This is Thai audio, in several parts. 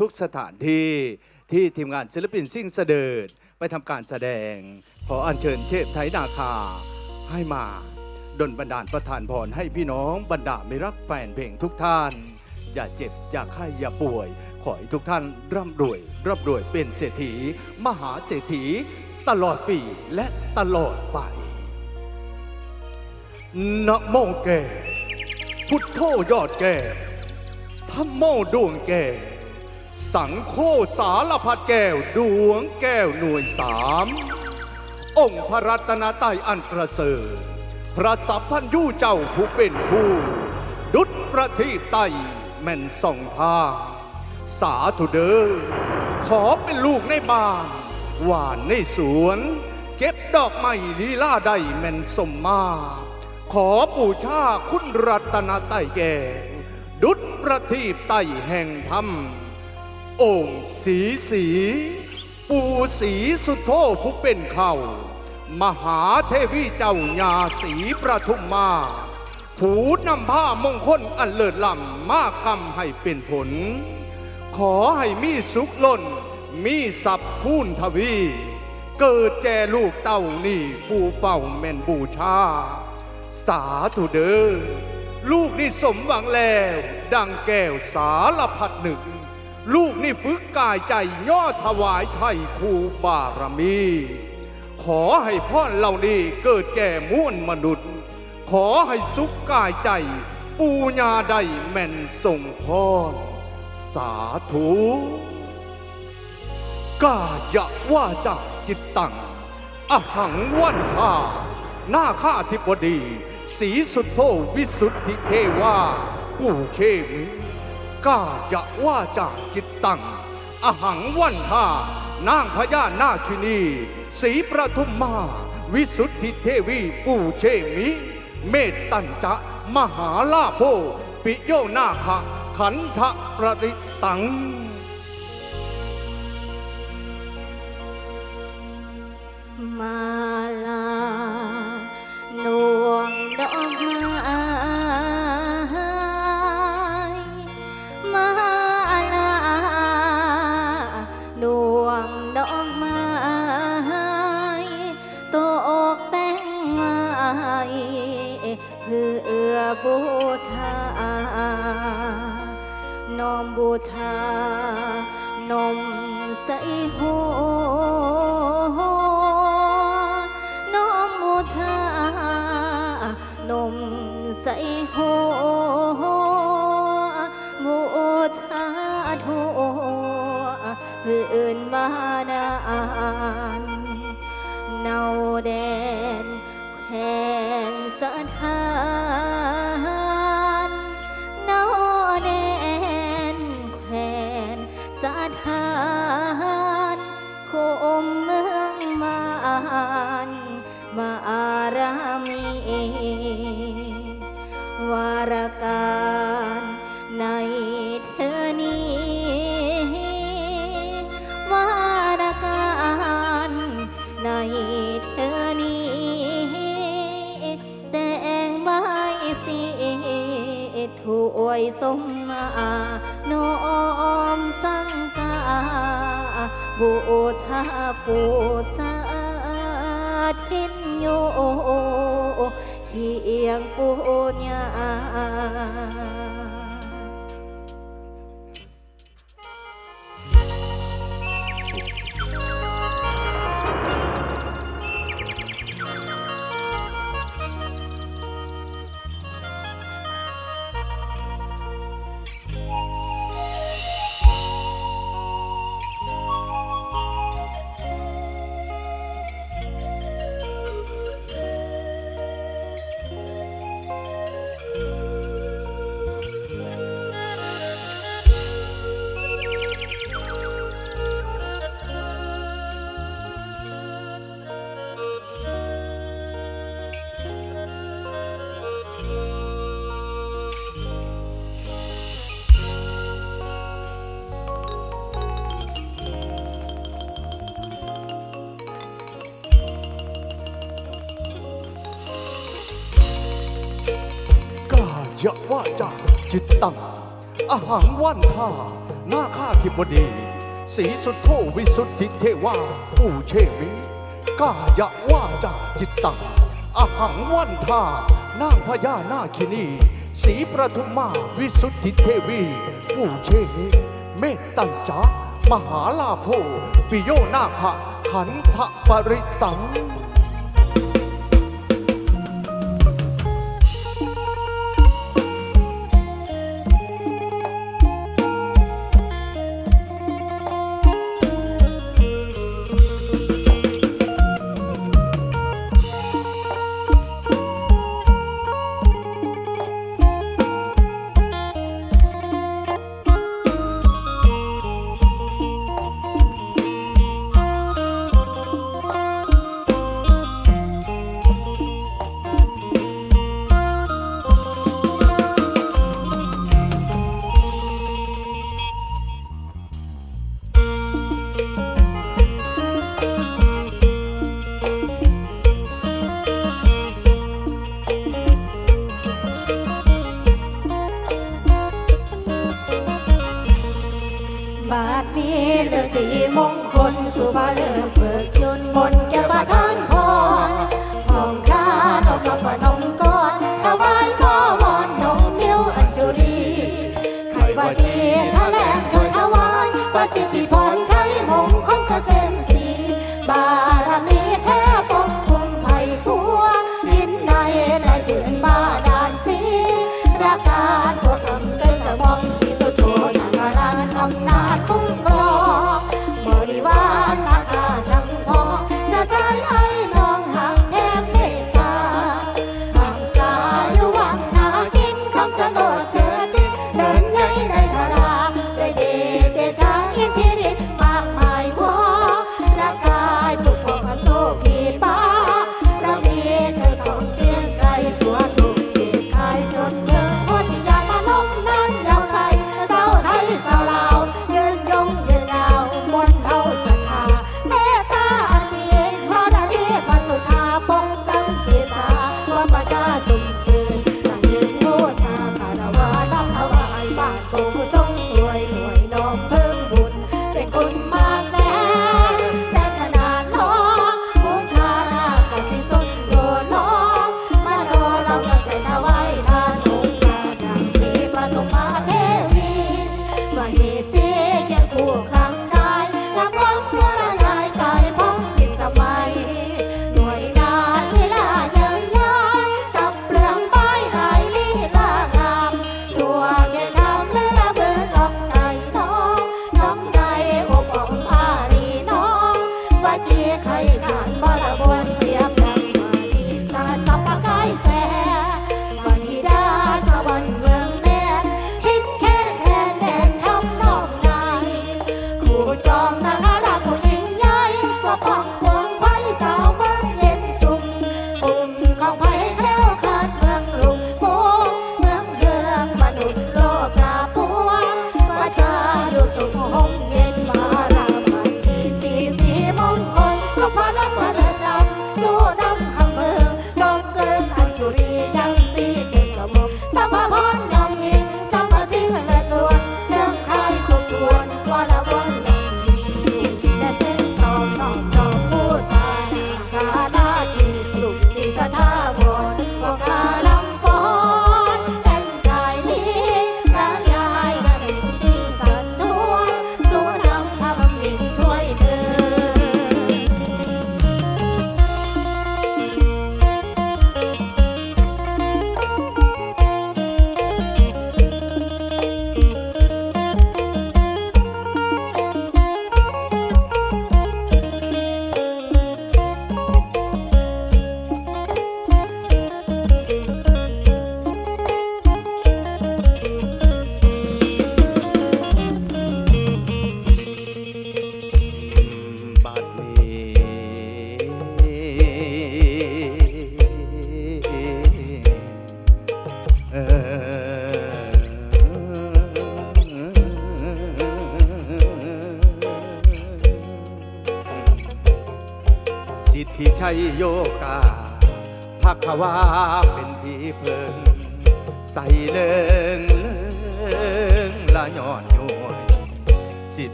ทุกสถานที่ที่ทีมงานศิลปินซิ่งเสดิร์ดไปทำการแสดง ขออัญเชิญเทพไทยนาคา ให้มาดลบันดาลประทานพรให้พี่น้องบรรดาไม่รักแฟนเพลงทุกท่าน อย่าเจ็บ อย่าไข้อย่าป่วย ขอให้ทุกท่านร่ำรวยร่ำรวยเป็นเศรษฐี มหาเศรษฐี ตลอดปีและตลอดไปนะโมแก่ พุทโธยอดแก่ธรรมโมดวงแก่ สังโฆสารพัดแก้วดวงแก้วหน่วยสามองค์พระรัตนตรัยอันประเสริฐพระสัพพัญญูเจ้าผู้เป็นผู้ ดุจประทีปไตแม่นส่องทางสาธุเดอขอเป็นลูกในบ้านหวานในสวน เก็บดอกไม้ลีลาใดแม่นสมมา ขอบูชาคุณรัตนตรัยแก่ดุจประทีปไตแห่งธรรม องค์สีสีปูสีสุโธผู้เป็นเขามหาเทวีเจ้าญาสีประทุมมาผูนำผ้ามงคลอันเลิศล้ำมากกรรมให้เป็นผล ขอให้มีสุขล้น มีสัพพูนทวี เกิดแจลูกเต้านี่ผู้เฝ้าแม่นบูชา สาธุเด้อลูกนี่สมหวังแล้ว ดังแก้วสารพัดหนึ่ง ลูกนี่ฝึกกายใจย่อถวายไทยครูบารมี ขอให้พ่อเหล่านี้เกิดแก่มวนมนุษย์ ขอให้สุขกายใจปูญาใดแม่นส่งพรสาธุกายะว่าจากจิตตังอหังวันทาหน้าข้าธิบดี สีสุดโทวิสุทธิเทวาปูเชมิ ก้าจะว่าจาจิตตัง อหังวันทานางพญานาคินีสีประทุมมา วิสุทธิเทวีปูเชมิ เมตตัญจะมหาลาโภปิโยนาคะขันธประดิตังมา น้อมบูชานมใสหัว ถวยสมมาน้อมสังกา บูชาปูสาทินโยเฮียงปูญา ตังอาหางวัานท่านาคาธิบดีสีสุดโทวิสุทธิเทวาปูเชมีกายะว่าจาจิตตังอาหางวัานท่านางพญานาคินีสีประทุมาวิสุทธิเทวีปูเชมิเมตตัญจามหาลาโพปิโยนาคะหันทะปริตัง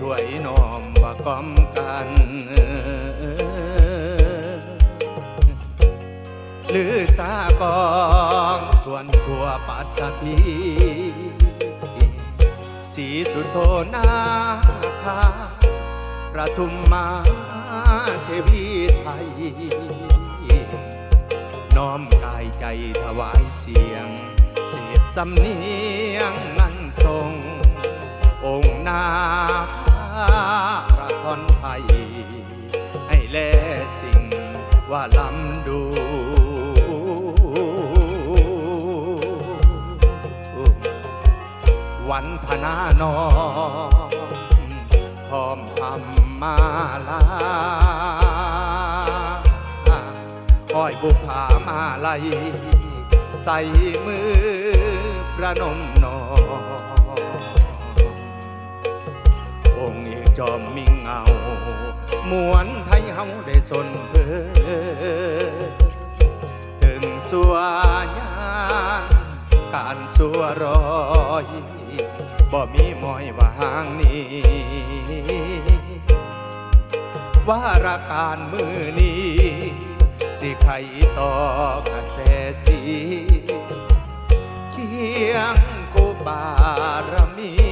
ถวยน้อมว่ากอมกันหรือสากองทวนทั่วปัตตภีสีสุโธนาคาประทุมมาเทวีไทย น้อมกายใจถวายเสียง เสพสำเนียงมันทรง องค์นาคาประทอนไทย ให้แลสิ่งว่าลำดูวันธนานอพร้อมทำมาลาห้อยบุพามาลัย ใส่มือประนมนอ องค์เอกมมิ่งเอามวนไทยเฮาได้สนเพอถึงสัวญานการสัวรอยบ่มีมอยวางนี้ว่าราการมือนี้ สิใครต่อกระแสสีเคียงกูบารมี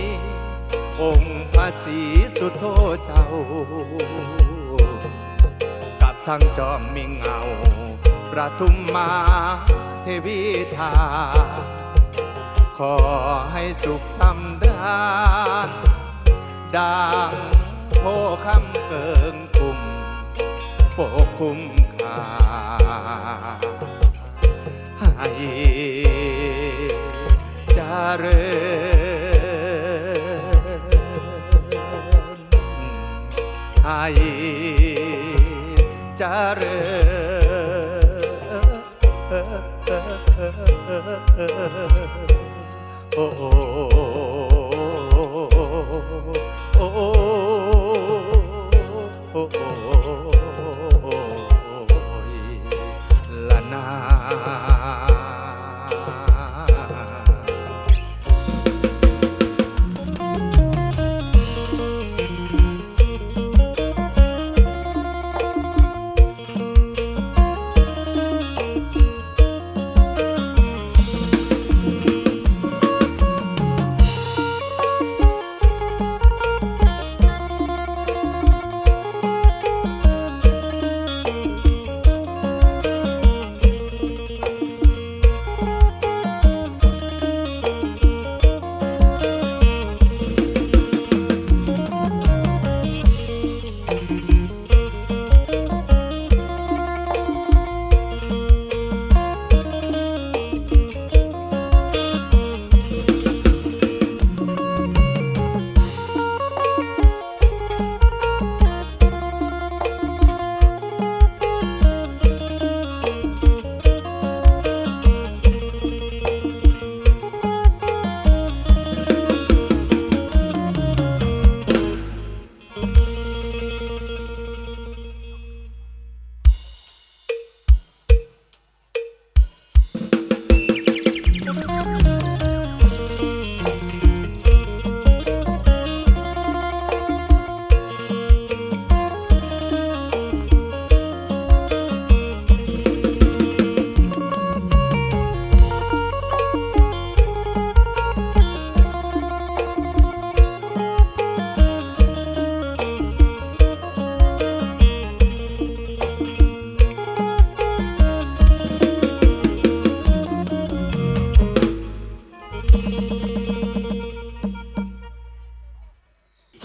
องค์พระศรีสุโธเจ้า กับทั้งจอมมิงเอาประทุมมาเทวีทา ขอให้สุขสำราญดังโพคำเกิงกุมปกคุ้มค่าให้เจริญ ให้เจริ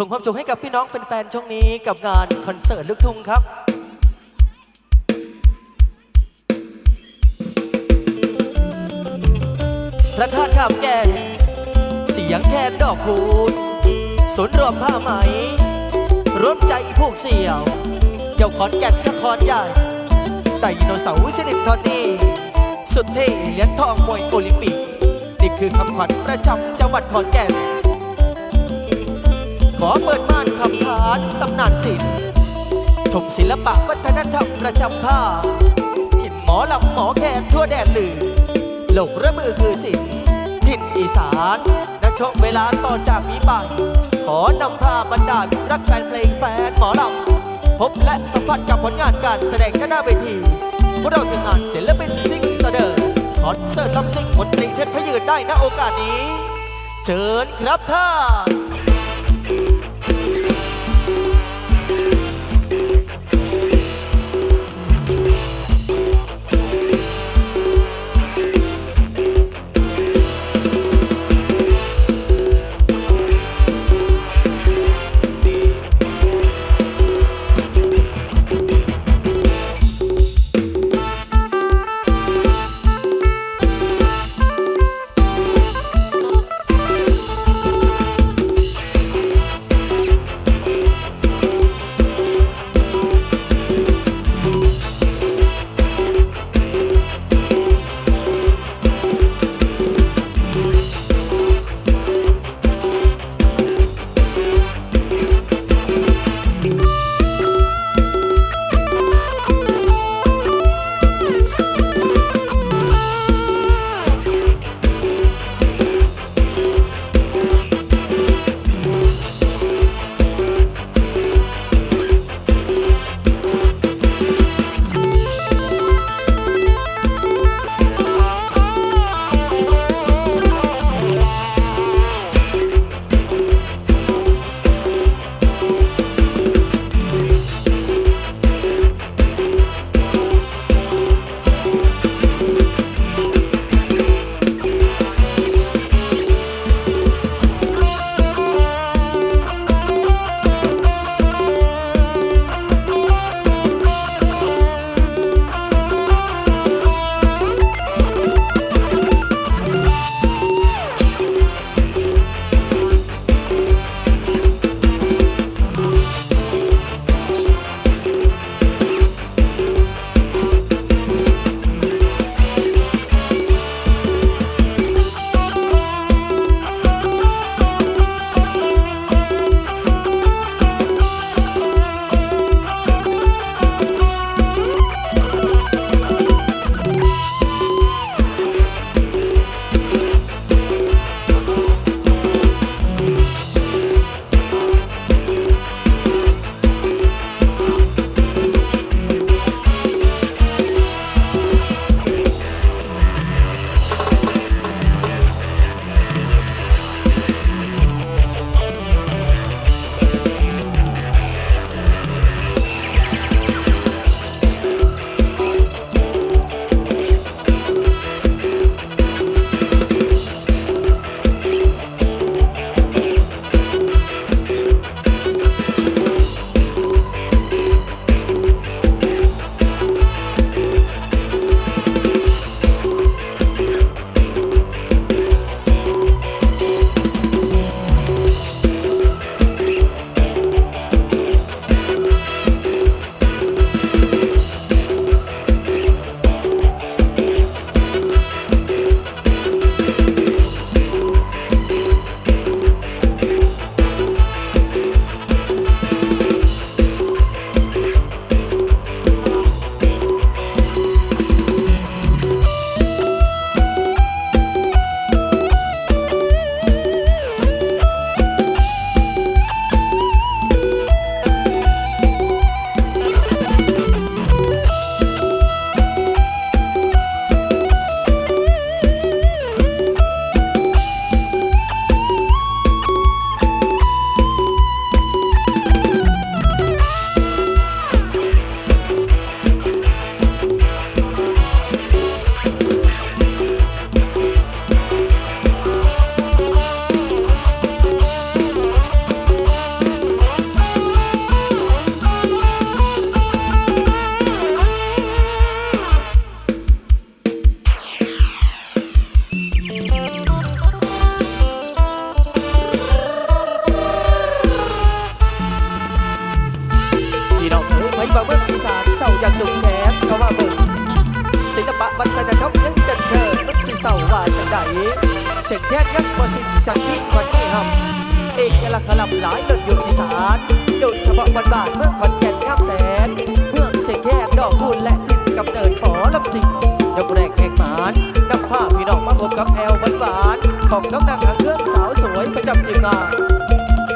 ส่งความสุขให้กับพี่น้องแฟนๆช่วงนี้กับงานคอนเสิร์ตลูกทุ่งครับพระธาตุขามแก่นเสียงแคนดอกคูณศูนรวมผ้าไหมร่วมใจผูกเสี่ยว เจ้าขอนแก่นนครใหญ่ไดโนเสาร์ชนิดทอนนี้สุดเท่เหรียญทองมวยโอลิมปิก นี่คือคำขวัญประจำจังหวัดขอนแก่น อเปิดม่านคำขานตำนานศิลป์ชมศิลปะวัฒนธรรมประจำภาคถิ่นหมอลำหมอแคนทั่วแดนลือโลกระมือคือศิลป์ถิ่นอีสานนักช่วงเวลาต่อจากนี้ไปขอนำพาบรรดามิตรรักแฟนเพลงแฟนหมอลำพบและสัมผัสกับผลงานการแสดงหน้าเวทีพวกเราทีมงานศิลปินซิงเสดอคอนเสิร์ตลำซิงมนตรีเพชรพยืนได้ณโอกาสนี้ เชิญครับท่าน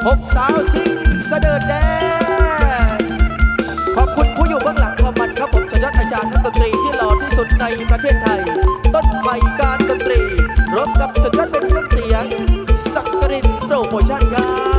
หกสาวสิงเสด็จแดนขอบคุณผู้อยู่เบื้องหลังความมันครับผมสุดยอดอาจารย์นักดนตรีที่หล่อที่สุดในประเทศไทย ต้นไผ่การดนตรีรถกับสุดยอดเป็นเครื่องเสียงสักกรินโปรโมชั่นครับ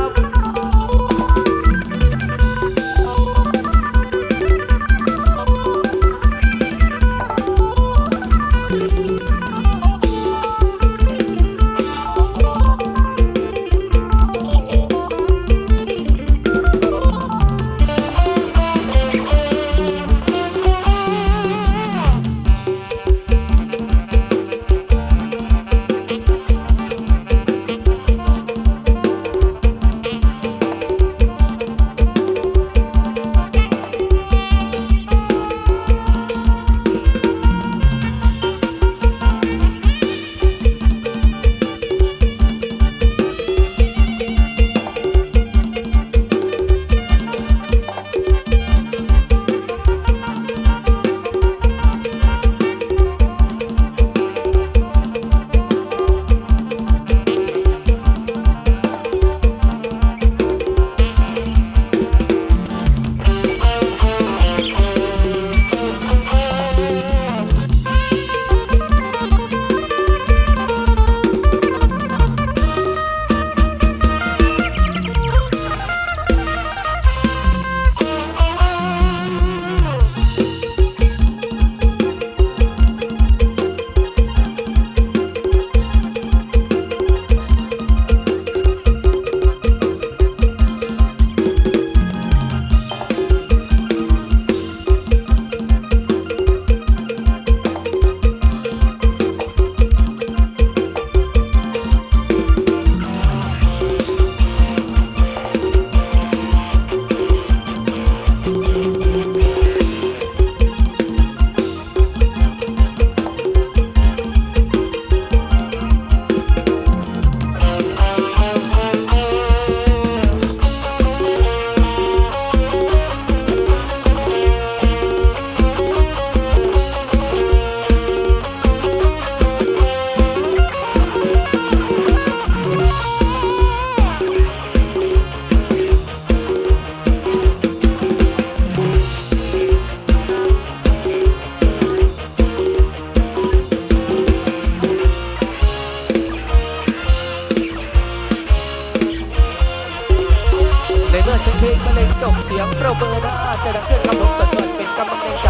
เสียงเพลงบรรเลงจบเสียงประเบิดาจะดังขึ้นครับผมสดเป็นกำลังแรงใจ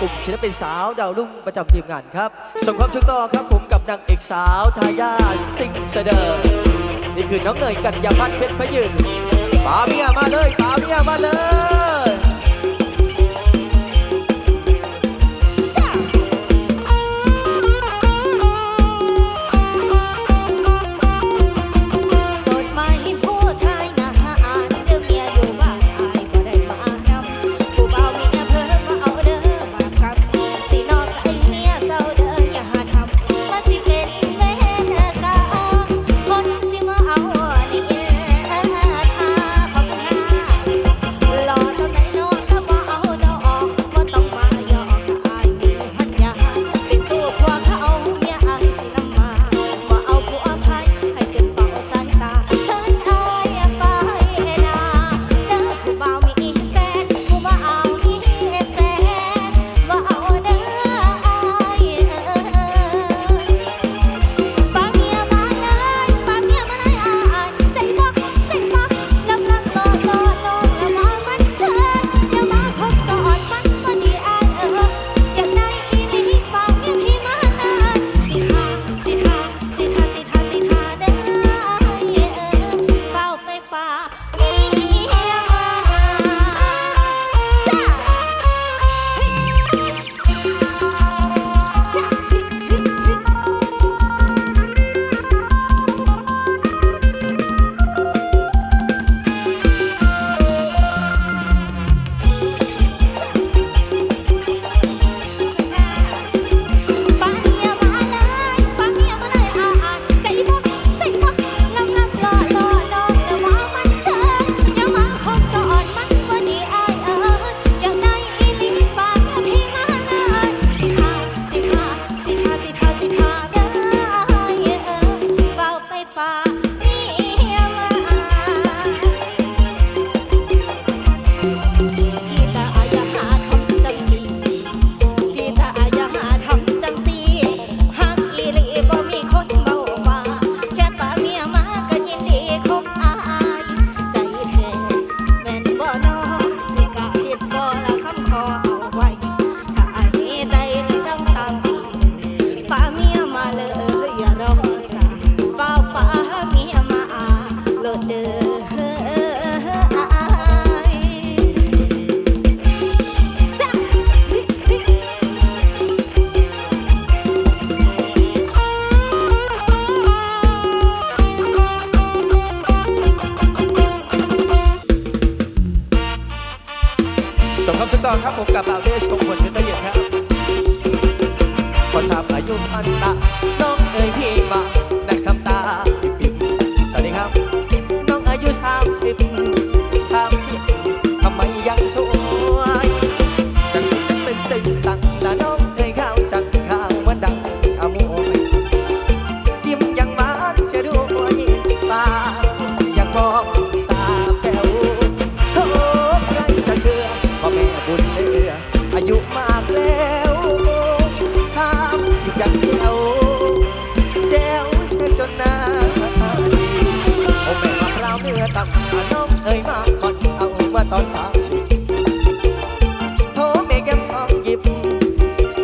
กลุ่มศิลปินสาวดาวรุ่งประจำทีมงานครับส่งความสุขต่อครับผมกับนางเอกสาวทายาทสิงเสดอนี่คือน้องเนยกัญญาพัฒน์เพชรพยืนปาเมียมาเลยปาเมียมาเลย ยมาก่อนเอาเมื่อตอนสามสิบโทรเมแก้มสองหยิบ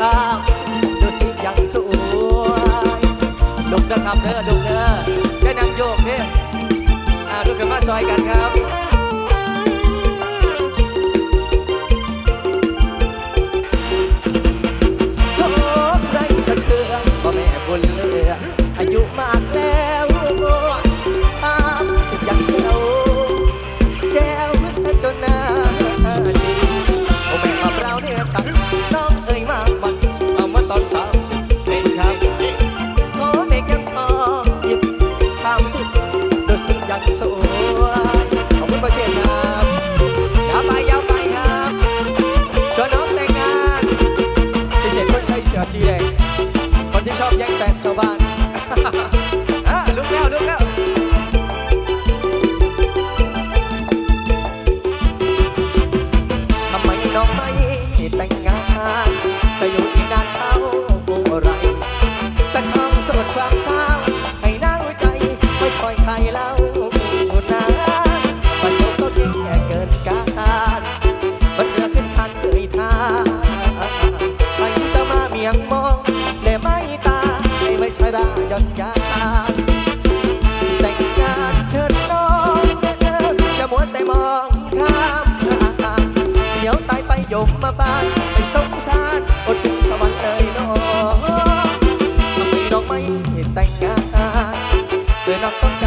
สามสิบดูสิยังสวยลุกนะครับเด้อลุกเด้อแค่นางโยกเด้ออ่าลุกขึ้นมาซอยกันครับ งานเธอน้องต้อง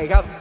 哎，哥。